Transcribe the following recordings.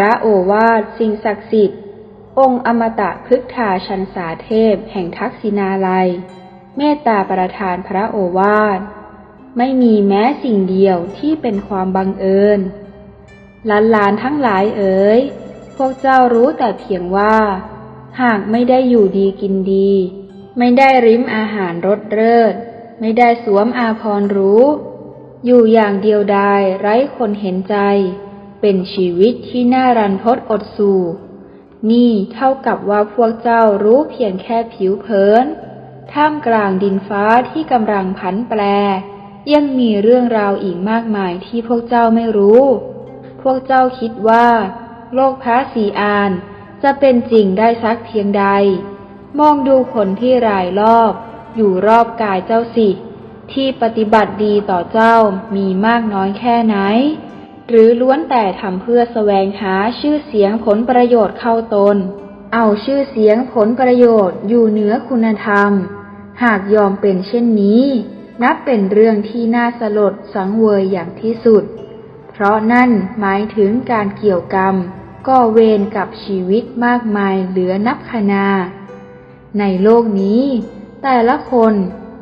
ระโอวาทสิ่งศักดิ์สิทธิ์ องค์อมตะพฤกษาชันสาเทพแห่งทักษินาลัย เมตตาประทานพระโอวาท ไม่มีแม้สิ่งเดียวที่เป็นความบังเอิญหลานทั้งหลายเอ๋ย พวกเจ้ารู้แต่เพียงว่า หากไม่ได้อยู่ดีกินดี ไม่ได้ริมอาหารรสเลิศ ไม่ได้สวมอาภรณ์รู้ อยู่อย่างเดียวดายไร้คนเห็นใจ เป็นชีวิตที่น่ารันทดอดสู่ นี่เท่ากับว่าพวกเจ้ารู้เพียงแค่ผิวเผิน ท่ามกลางดินฟ้าที่กำลังผันแปร ยังมีเรื่องราวอีกมากมายที่พวกเจ้าไม่รู้ พวกเจ้าคิดว่า โลกพระสีอานจะเป็นจริงได้สักเพียงใด มองดูคนที่รายรอบ อยู่รอบกายเจ้าสิ ที่ปฏิบัติดีต่อเจ้ามีมากน้อยแค่ไหน หรือล้วนแต่ทำเพื่อแสวงหาชื่อเสียงผลประโยชน์เข้าตน เอาชื่อเสียงผลประโยชน์อยู่เหนือคุณธรรม หากยอมเป็นเช่นนี้ นับเป็นเรื่องที่น่าสลดสังเวยอย่างที่สุด เพราะนั่นหมายถึงการเกี่ยวกรรมก่อเวรกับชีวิตมากมายเหลือนับคนาในโลกนี้ แต่ละคน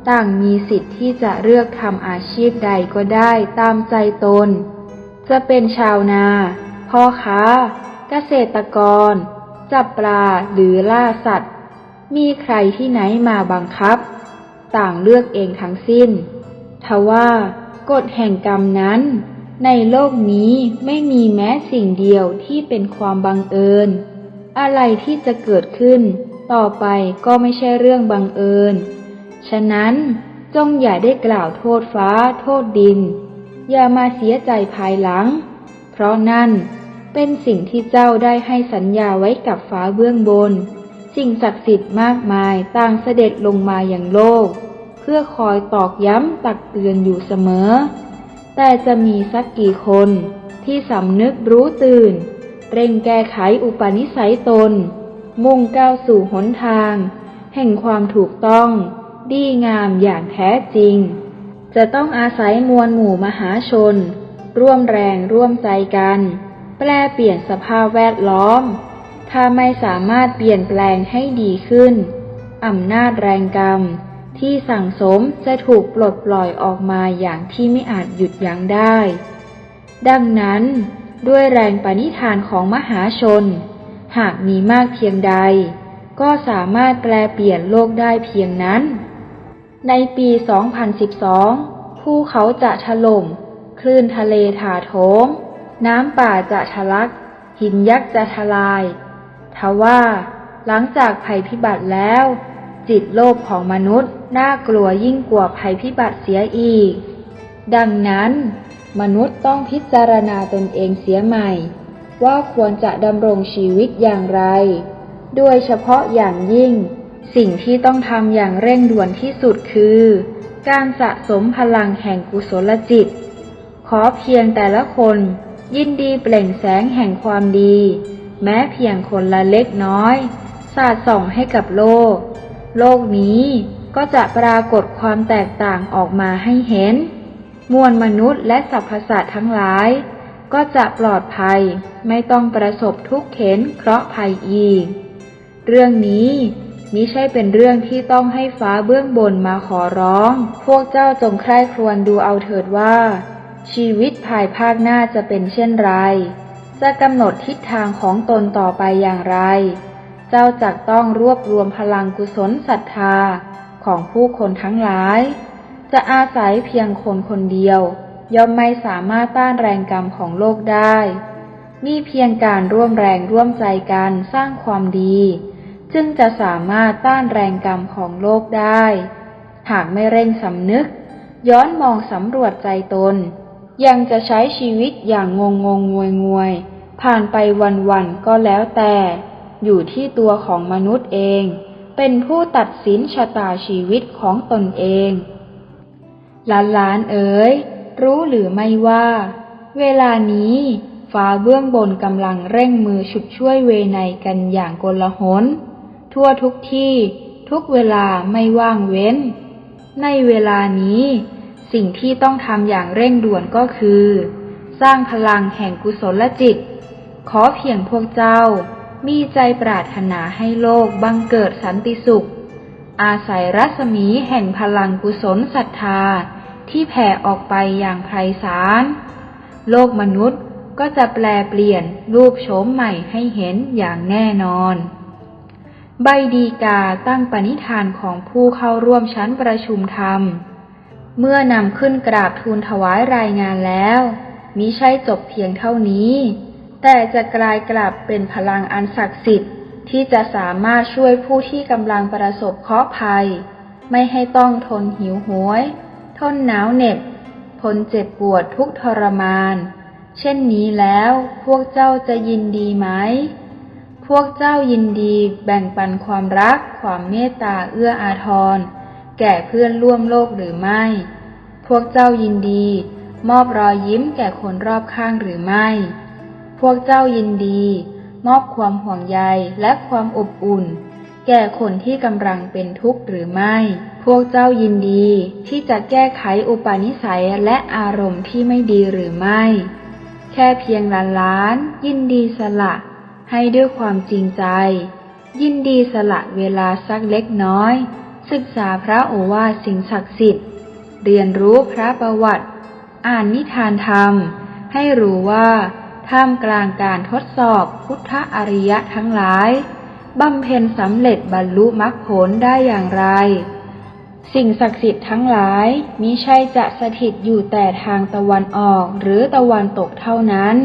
ต่างมีสิทธิ์ที่จะเลือกทำอาชีพใดก็ได้ตามใจตน จะเป็นชาวนา พ่อค้า เกษตรกร จับปลาหรือล่าสัตว์ มีใครที่ไหนมาบังคับ ต่างเลือกเองทั้งสิ้น ทว่ากฎแห่งกรรมนั้น ในโลกนี้ไม่มีแม้สิ่งเดียวที่เป็นความบังเอิญ อะไรที่จะเกิดขึ้น ต่อไปก็ไม่ใช่เรื่องบังเอิญ ฉะนั้นจงอย่าได้กล่าวโทษฟ้าโทษดิน อย่ามาเสียใจภายหลัง เพราะนั่นเป็นสิ่งที่เจ้าได้ให้สัญญาไว้กับฟ้าเบื้องบน สิ่งศักดิ์สิทธิ์มากมายต่างเสด็จลงมาอย่างโลก เพื่อคอยตอกย้ำตักเตือนอยู่เสมอ แต่จะมีสักกี่คนที่สำนึกรู้ตื่น เร่งแก้ไขอุปนิสัยตน มุ่งก้าวสู่หนทาง แห่งความถูกต้อง ดีงามอย่างแท้จริง จะต้องอาศัยมวลหมู่มหาชน ร่วมแรงร่วมใจกัน แปลเปลี่ยนสภาพแวดล้อม ถ้าไม่สามารถเปลี่ยนแปลงให้ดีขึ้น อำนาจแรงกรรม ที่สั่งสมจะถูกปลดปล่อยออกมาอย่างที่ไม่อาจหยุดยั้งได้ ดังนั้น ด้วยแรงปณิธานของมหาชน หากมีมากเพียงใด ก็สามารถแปลเปลี่ยนโลกได้เพียงนั้น ในปี 2012 ภูเขาจะถล่ม คลื่นทะเลถาโถม น้ำป่าจะทะลัก หินยักษ์จะทลาย ทว่า หลังจากภัยพิบัติแล้ว จิตโลภของมนุษย์น่ากลัวยิ่งกว่าภัยพิบัติเสียอีก ดังนั้น มนุษย์ต้องพิจารณาตนเองเสียใหม่ ว่าควรจะดำรงชีวิตอย่างไรโดยเฉพาะอย่างยิ่ง สิ่งที่ต้องทำอย่างเร่งด่วนที่สุดคือ การสะสมพลังแห่งกุศลจิต ขอเพียงแต่ละคนยินดีเปล่งแสงแห่งความดี แม้เพียงคนละเล็กน้อย สาดส่องให้กับโลก โลกนี้ก็จะปรากฏความแตกต่างออกมาให้เห็น มวลมนุษย์และสรรพสัตว์ทั้งหลาย ก็จะปลอดภัยไม่ต้องประสบทุกข์เข็นเคราะห์ภัยอีก เรื่องนี้ มิใช่เป็นเรื่องที่ต้องให้ฟ้าเบื้องบนมาขอร้อง พวกเจ้าจงใคร่ครวญดูเอาเถิดว่า ชีวิตภายภาคหน้าจะเป็นเช่นไร จะกำหนดทิศทางของตนต่อไปอย่างไร เจ้าจักต้องรวบรวมพลังกุศลศรัทธาของผู้คนทั้งหลาย จะอาศัยเพียงคนคนเดียว ย่อมไม่สามารถต้านแรงกรรมของโลกได้มีเพียงการร่วมแรงร่วมใจกันสร้างความดี จึงจะสามารถต้านแรงกรรมของโลกได้ หากไม่เร่งสำนึก ย้อนมองสำรวจใจตน ยังจะใช้ชีวิตอย่างงงงงงวยงวย ผ่านไปวันวันก็แล้วแต่ อยู่ที่ตัวของมนุษย์เอง เป็นผู้ตัดสินชะตาชีวิตของตนเองหลานเอ๋ย รู้หรือไม่ว่า เวลานี้ฟ้าเบื้องบนกำลังเร่งมือฉุดช่วยเวไนกันอย่างโกลาหน ทั่วทุกที่ ทุกเวลาไม่ว่างเว้น ในเวลานี้ สิ่งที่ต้องทำอย่างเร่งด่วนก็คือ สร้างพลังแห่งกุศลจิต ขอเพียงพวกเจ้า มีใจปรารถนาให้โลกบังเกิดสันติสุข อาศัยรัศมีแห่งพลังกุศลศรัทธาที่แผ่ออกไปอย่างไพศาล โลกมนุษย์ก็จะแปลเปลี่ยนรูปโฉมใหม่ให้เห็นอย่างแน่นอน ใบดีกาตั้งปณิธานของผู้เข้าร่วมชั้นประชุมธรรม เมื่อนำขึ้นกราบทูลถวายรายงานแล้วมิใช่จบเพียงเท่านี้ แต่จะกลายกลับเป็นพลังอันศักดิ์สิทธิ์ที่จะสามารถช่วยผู้ที่กำลังประสบเคราะห์ภัย ไม่ให้ต้องทนหิวโหยทนหนาวเหน็บ ทนเจ็บปวดทุกทรมาน เช่นนี้แล้วพวกเจ้าจะยินดีไหม พวกเจ้ายินดีแบ่งปันความรัก ความเมตตาเอื้ออาทร แก่เพื่อนร่วมโลกหรือไม่ พวกเจ้ายินดี มอบรอยยิ้มแก่คนรอบข้างหรือไม่ พวกเจ้ายินดี มอบความห่วงใยและความอบอุ่น แก่คนที่กำลังเป็นทุกข์หรือไม่ พวกเจ้ายินดีที่จะแก้ไขอุปนิสัยและอารมณ์ที่ไม่ดีหรือไม่ แค่เพียงล้านล้านยินดีสละ ให้ด้วยความจริงใจ ยินดีสละเวลาสักเล็กน้อย ศึกษาพระโอวาทสิ่งศักดิ์สิทธิ์ เรียนรู้พระประวัติ อ่านนิทานธรรม ให้รู้ว่าท่ามกลางการทดสอบพุทธอริยะทั้งหลายบำเพ็ญสำเร็จบรรลุมรรคผลได้อย่างไร สิ่งศักดิ์สิทธิ์ทั้งหลายมิใช่จะสถิตอยู่แต่ทางตะวันออกหรือตะวันตกเท่านั้น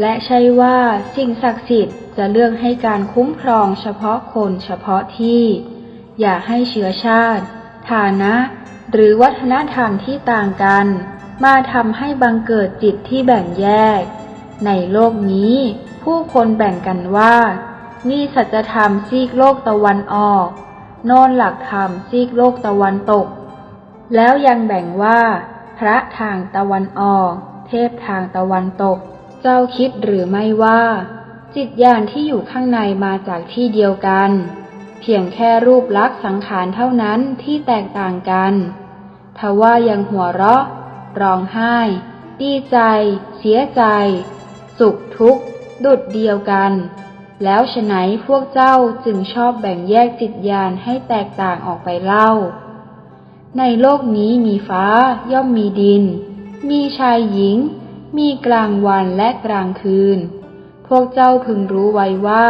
และใช่ว่าสิ่งศักดิ์สิทธิ์จะเลือกให้การคุ้มครองเฉพาะคนเฉพาะที่ อย่าให้เชื้อชาติ ฐานะ หรือวัฒนธรรมที่ต่างกัน มาทำให้บังเกิดจิตที่แบ่งแยก ในโลกนี้ ผู้คนแบ่งกันว่า นี่สัจธรรมซีกโลกตะวันออก โน่นหลักธรรมซีกโลกตะวันตก แล้วยังแบ่งว่า พระทางตะวันออก เทพทางตะวันตก เจ้าคิดหรือไม่ว่า จิตญาณที่อยู่ข้างในมาจากที่เดียวกัน เพียงแค่รูปลักษณ์สังขารเท่านั้นที่แตกต่างกันทว่ายังหัวเราะ ร้องไห้ ดีใจ เสียใจ สุขทุกข์ ดุดเดียวกัน แล้วฉไหนพวกเจ้าจึงชอบแบ่งแยกจิตญาณให้แตกต่างออกไปเล่า ในโลกนี้มีฟ้าย่อมมีดิน มีชายหญิง มีกลางวันและกลางคืน พวกเจ้าพึงรู้ไว้ว่า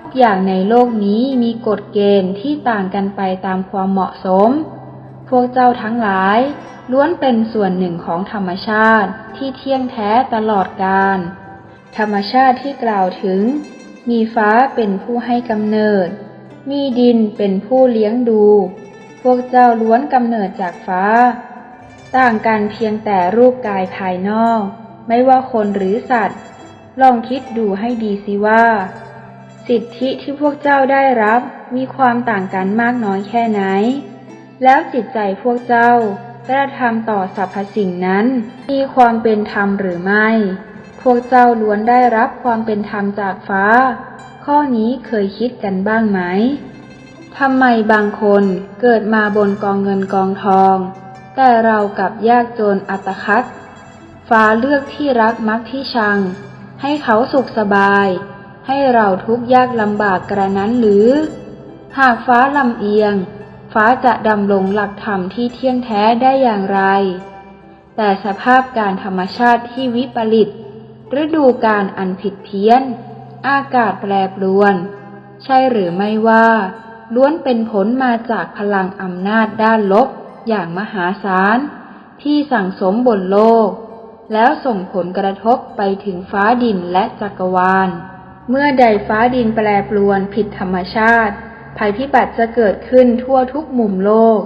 ทุกอย่างในโลกนี้มีกฎเกณฑ์ที่ต่างกันไปตามความเหมาะสม พวกเจ้าทั้งหลาย ล้วนเป็นส่วนหนึ่งของธรรมชาติที่เที่ยงแท้ตลอดกาล ธรรมชาติที่กล่าวถึง มีฟ้าเป็นผู้ให้กำเนิด มีดินเป็นผู้เลี้ยงดู พวกเจ้าล้วนกำเนิดจากฟ้า ต่างกันเพียงแต่รูปกายภายนอก ไม่ว่าคนหรือสัตว์ ลองคิดดูให้ดีสิว่า สิทธิที่พวกเจ้าได้รับมีความต่างกันมากน้อยแค่ไหน แล้วจิตใจพวกเจ้ากระทำต่อสรรพสิ่งนั้น มีความเป็นธรรมหรือไม่ พวกเจ้าล้วนได้รับความเป็นธรรมจากฟ้า ข้อนี้เคยคิดกันบ้างไหมทำไมบางคนเกิดมาบนกองเงินกองทอง แต่เรากลับยากจนอัตคัด ฟ้าเลือกที่รักมักที่ชัง ให้เขาสุขสบาย ให้เราทุกยากลำบากกระนั้นหรือ หากฟ้าลำเอียง ฟ้าจะดำรงหลักธรรมที่เที่ยงแท้ได้อย่างไร แต่สภาพการธรรมชาติที่วิปริตฤดูการอันผิดเพี้ยน อากาศแปรปรวน ใช่หรือไม่ว่า ล้วนเป็นผลมาจากพลังอำนาจด้านลบอย่างมหาศาลที่สั่งสมบนโลก แล้วส่งผลกระทบไปถึงฟ้าดินและจักรวาล เมื่อใดฟ้าดินแปรปรวนผิดธรรมชาติ ภัยพิบัติจะเกิดขึ้นทั่วทุกมุมโลก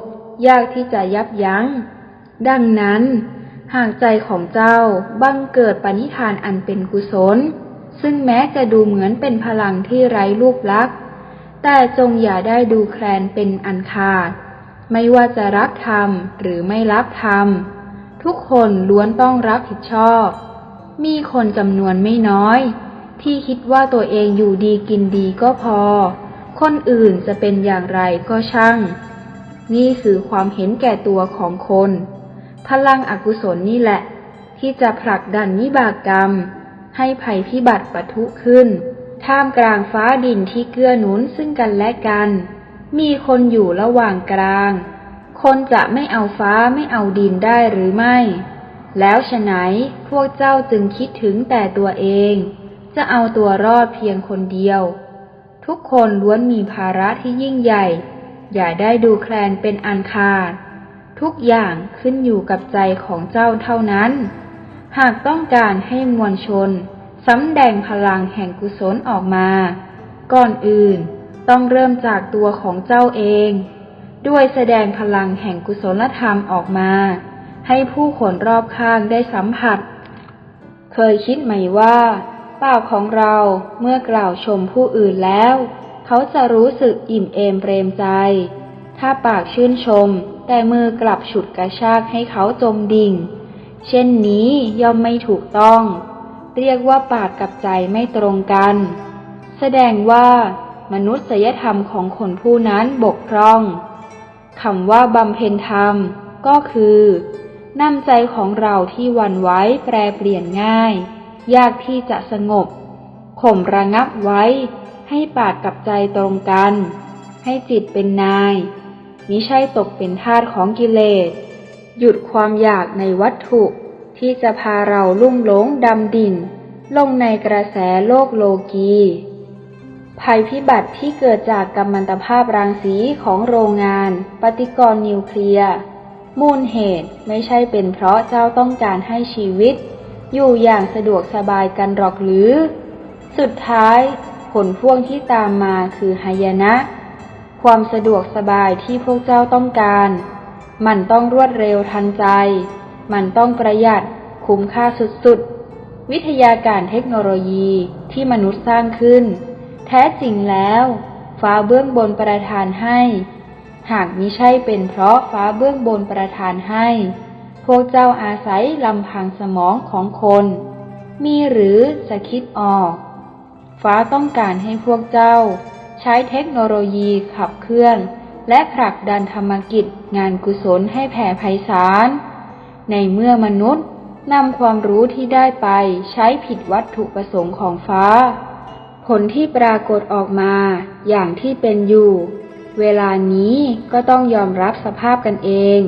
ยากที่จะยับยัง้ง ดังนั้น หากใจของเจ้าบังเกิดปณิธานอันเป็นกุศล ซึ่งแม้จะดูเหมือนเป็นพลังที่ไร้รูปลักษณ์แต่จงอย่าได้ดูแคลนเป็นอันขาด ไม่ว่าจะรักธรรมหรือไม่รักธรรม ทุกคนล้วนต้องรับผิดชอบ มีคนจำนวนไม่น้อย ที่คิดว่าตัวเองอยู่ดีกินดีก็พอ คนอื่นจะเป็นอย่างไรก็ช่าง นี่คือความเห็นแก่ตัวของคน พลังอกุศลนี่แหละ ที่จะผลักดันวิบากกรรม ให้ภัยพิบัติปะทุขึ้น ท่ามกลางฟ้าดินที่เกื้อหนุนซึ่งกันและกัน มีคนอยู่ระหว่างกลาง คนจะไม่เอาฟ้าไม่เอาดินได้หรือไม่ แล้วฉะไหนพวกเจ้าจึงคิดถึงแต่ตัวเอง จะเอาตัวรอดเพียงคนเดียว ทุกคนล้วนมีภาระที่ยิ่งใหญ่ อย่าได้ดูแคลนเป็นอันขาด ทุกอย่างขึ้นอยู่กับใจของเจ้าเท่านั้น หากต้องการให้มวลชนสำแดงพลังแห่งกุศลออกมา ก่อนอื่นต้องเริ่มจากตัวของเจ้าเอง ด้วยแสดงพลังแห่งกุศลธรรมออกมา ให้ผู้คนรอบข้างได้สัมผัส เคยคิดไหมว่าปากของเราเมื่อกล่าวชมผู้อื่นแล้ว เขาจะรู้สึกอิ่มเอมเปรมใจ ถ้าปากชื่นชม แต่มือกลับฉุดกระชากให้เขาจมดิ่ง เช่นนี้ย่อมไม่ถูกต้อง เรียกว่าปากกับใจไม่ตรงกัน แสดงว่ามนุษยธรรมของคนผู้นั้นบกพร่อง คำว่าบำเพ็ญธรรม ก็คือนำใจของเราที่วันไว้แปรเปลี่ยนง่าย ยากที่จะสงบ ข่มระงับไว้ ให้ปากกับใจตรงกัน ให้จิตเป็นนาย มิใช่ตกเป็นทาสของกิเลส หยุดความอยากในวัตถุ ที่จะพาเราลุ่มหลงดำดิ่นลงในกระแสโลกโลกี ภัยพิบัติที่เกิดจากกัมมันตภาพรังสีของโรงงาน ปฏิกรณ์นิวเคลียร์ มูลเหตุไม่ใช่เป็นเพราะเจ้าต้องการให้ชีวิต อยู่อย่างสะดวกสบายกันหรอกหรือ สุดท้าย ผลพ่วงที่ตามมาคือหายนะ ความสะดวกสบายที่พวกเจ้าต้องการ มันต้องรวดเร็วทันใจ มันต้องประหยัดคุ้มค่าสุดๆ วิทยาการเทคโนโลยีที่มนุษย์สร้างขึ้น แท้จริงแล้ว ฟ้าเบื้องบนประทานให้ หากมิใช่เป็นเพราะฟ้าเบื้องบนประทานให้ พวกเจ้าอาศัยลำพังสมองของคน มีหรือจะคิดออก ฟ้าต้องการให้พวกเจ้า ใช้เทคโนโลยีขับเคลื่อน และผลักดันธรรมกิจงานกุศลให้แผ่ไพศาล ในเมื่อมนุษย์นำความรู้ที่ได้ไปใช้ผิดวัตถุประสงค์ของฟ้า ลที่ปรากฏออกมา อย่างที่เป็นอยู่ เวลานี้ก็ต้องยอมรับสภาพกันเอง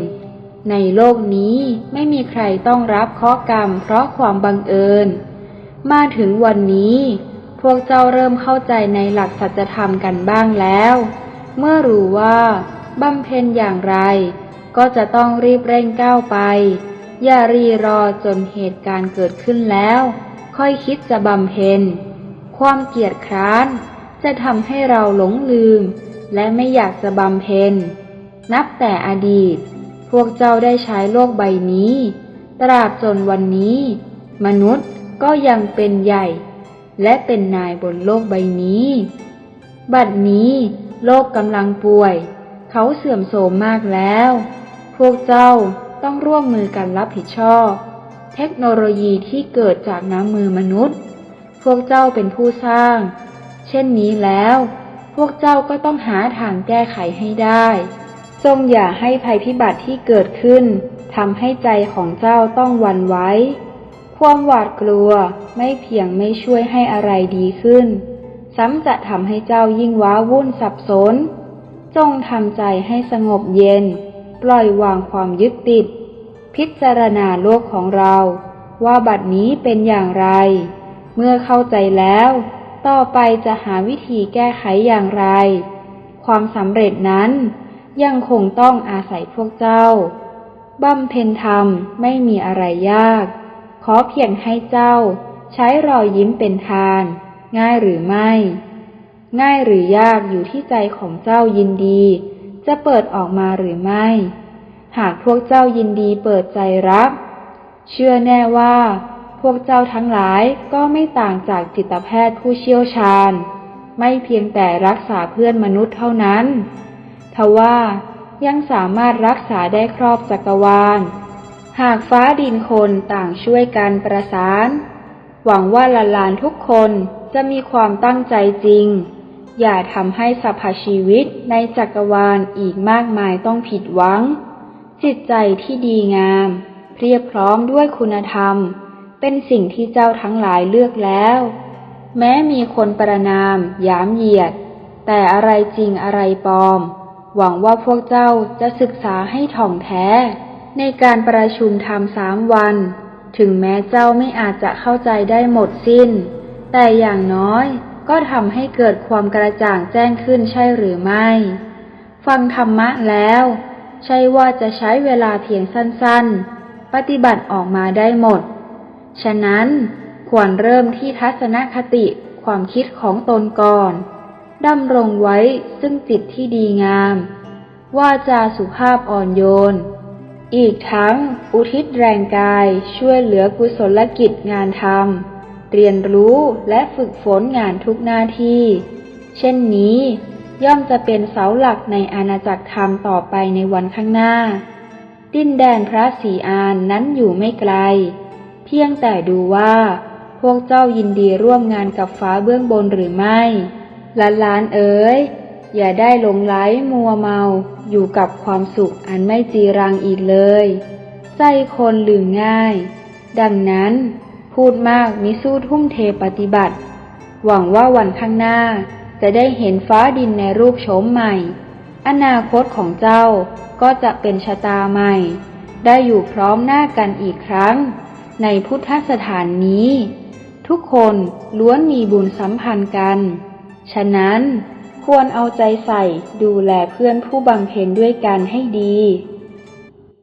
ในโลกนี้ไม่มีใครต้องรับเคราะห์กรรมเพราะความบังเอิญ มาถึงวันนี้ พวกเจ้าเริ่มเข้าใจในหลักสัจธรรมกันบ้างแล้ว เมื่อรู้ว่าบำเพ็ญอย่างไร ก็จะต้องรีบเร่งก้าวไป อย่ารีรอจนเหตุการณ์เกิดขึ้นแล้ว ค่อยคิดจะบำเพ็ญ ความเกียจคร้าน จะทำให้เราหลงลืม และไม่อยากจะบำเพ็ญ นับแต่อดีต พวกเจ้าได้ใช้โลกใบนี้ ตราบจนวันนี้ มนุษย์ก็ยังเป็นใหญ่ และเป็นนายบนโลกใบนี้ บัดนี้โลกกำลังป่วย เขาเสื่อมโทรมมากแล้ว พวกเจ้าต้องร่วมมือกันรับผิดชอบ เทคโนโลยีที่เกิดจากน้ำมือมนุษย์ พวกเจ้าเป็นผู้สร้าง เช่นนี้แล้ว พวกเจ้าก็ต้องหาทางแก้ไขให้ได้ จงอย่าให้ภัยพิบัติที่เกิดขึ้นทำให้ใจของเจ้าต้องวันไหวความหวาดกลัวไม่เพียงไม่ช่วยให้อะไรดีขึ้น ซ้ำจะทำให้เจ้ายิ่งว้าวุ่นสับสน จงทำใจให้สงบเย็น ปล่อยวางความยึดติด พิจารณาโลกของเรา ว่าบัดนี้เป็นอย่างไร เมื่อเข้าใจแล้ว ต่อไปจะหาวิธีแก้ไขอย่างไร ความสำเร็จนั้นยังคงต้องอาศัยพวกเจ้าบำเพ็ญธรรมไม่มีอะไรยาก ขอเพียงให้เจ้า ใช้รอยยิ้มเป็นทาน ง่ายหรือไม่ ง่ายหรือยากอยู่ที่ใจของเจ้ายินดี จะเปิดออกมาหรือไม่ หากพวกเจ้ายินดีเปิดใจรับ เชื่อแน่ว่า พวกเจ้าทั้งหลายก็ไม่ต่างจากจิตแพทย์ผู้เชี่ยวชาญ ไม่เพียงแต่รักษาเพื่อนมนุษย์เท่านั้นทว่ายังสามารถรักษาได้ครอบจักรวาล หากฟ้าดินคนต่างช่วยกันประสาน หวังว่าหลานทุกคนจะมีความตั้งใจจริง อย่าทำให้สรรพชีวิตในจักรวาลอีกมากมายต้องผิดหวัง จิตใจที่ดีงามเพียบพร้อมด้วยคุณธรรม เป็นสิ่งที่เจ้าทั้งหลายเลือกแล้ว แม้มีคนประนามยามเหยียด แต่อะไรจริงอะไรปลอม หวังว่าพวกเจ้าจะศึกษาให้ถ่องแท้ ในการประชุมธรรมสามวัน ถึงแม้เจ้าไม่อาจจะเข้าใจได้หมดสิ้น แต่อย่างน้อยก็ทำให้เกิดความกระจ่างแจ้งขึ้นใช่หรือไม่ ฟังธรรมะแล้ว ใช่ว่าจะใช้เวลาเพียงสั้นๆ ปฏิบัติออกมาได้หมด ฉะนั้นควรเริ่มที่ทัศนคติความคิดของตนก่อนดำรงไว้ซึ่งจิตที่ดีงาม ว่าจาสุภาพอ่อนโยน อีกทั้งอุทิศแรงกายช่วยเหลือกุศลกิจงานทำเรียนรู้และฝึกฝนงานทุกหน้าที่ เช่นนี้ย่อมจะเป็นเสาหลักในอาณาจักรธรรมต่อไปในวันข้างหน้า ดินแดนพระศรีอานนั้นอยู่ไม่ไกล พียงแต่ดูว่า พวกเจ้ายินดีร่วมงานกับฟ้าเบื้องบนหรือไม่หลานลานเอ๋ย อย่าได้หลงไหลมัวเมาอยู่กับความสุขอันไม่จีรังอีกเลย ใจคนลืมง่าย ดังนั้นพูดมากมิสู้ทุ่มเทปฏิบัติ หวังว่าวันข้างหน้าจะได้เห็นฟ้าดินในรูปโฉมใหม่ อนาคตของเจ้าก็จะเป็นชะตาใหม่ ได้อยู่พร้อมหน้ากันอีกครั้ง ในพุทธสถานนี้ ทุกคนล้วนมีบุญสัมพันธ์กัน ฉะนั้นควรเอาใจใส่ดูแลเพื่อนผู้บำเพ็ญด้วยกันให้ดี